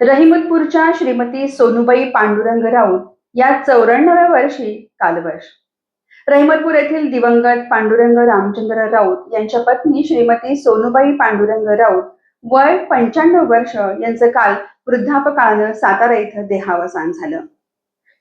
रहिमतपूरच्या श्रीमती सोनूबाई पांडुरंग राऊत या चौऱ्याण्णव्या वर्षी कालवश रहिमतपूर येथील दिवंगत पांडुरंग रामचंद्र राऊत यांच्या पत्नी श्रीमती सोनूबाई पांडुरंग राऊत वय पंच्याण्णव वर्ष यांचं काल वृद्धापकाळानं सातारा इथं देहावसान झालं.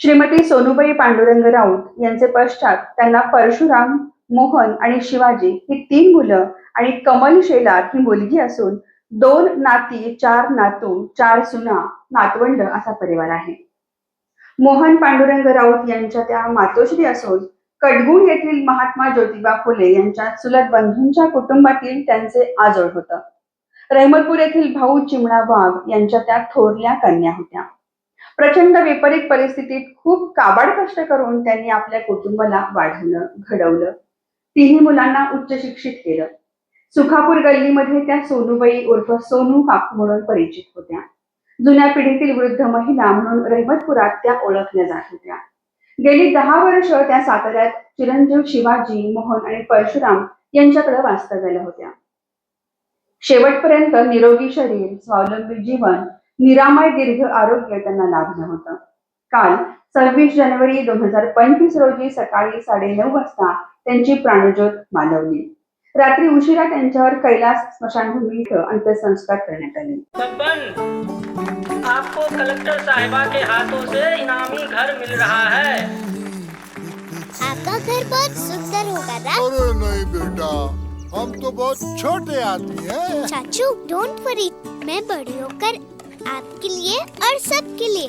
श्रीमती सोनूबाई पांडुरंग राऊत यांचे पश्चात त्यांना परशुराम मोहन आणि शिवाजी ही तीन मुलं आणि कमल शेलार ही मुलगी असून दोन नाती चार नातू चार सुना नातवंड असा परिवार आहे. मोहन पांडुरंग राऊत यांच्या त्या मातोश्री असून कडगुण येथील महात्मा ज्योतिबा फुले यांच्या चुलत बंधूंच्या कुटुंबातील त्यांचे आजोळ होतं. रहमतपूर येथील भाऊ चिमणा वाघ यांच्या त्या थोरल्या कन्या होत्या. प्रचंड विपरीत परिस्थितीत खूप काबाड कष्ट करून त्यांनी आपल्या कुटुंबाला वाढवलं घडवलं. तिन्ही मुलांना उच्च शिक्षित केलं. सुखापूर गल्लीमध्ये त्या सोनूबाई उर्फ सोनू काकू म्हणून परिचित होत्या. जुन्या पिढीतील वृद्ध महिला म्हणून रहमतपुरात त्या ओळखल्या जात होत्या. गेली दहा वर्ष त्या साताऱ्यात चिरंजीव शिवाजी मोहन आणि परशुराम यांच्याकडे वास्तव्याला होत्या. शेवटपर्यंत निरोगी शरीर स्वावलंबी जीवन निरामय दीर्घ आरोग्य त्यांना लाभलं होतं. काल सव्वीस जानेवारी दोन हजार पंचवीस रोजी सकाळी साडेनऊ वाजता त्यांची प्राणज्योत मालवली. रात्री उशिरा त्यांच्यावर कैलास स्मशानभूमी इथं अंत्यसंस्कार करण्यात आले. बब्बन आपको कलेक्टर साहिबा के हाथों से इनामी घर मिल रहा है। आपका घर बहुत सुंदर होगा ना अरे नहीं बेटा हम तो बहुत छोटे आदमी हैं। चाचू डोंट वरी मैं बड़ी होकर आपके लिए और सबके लिए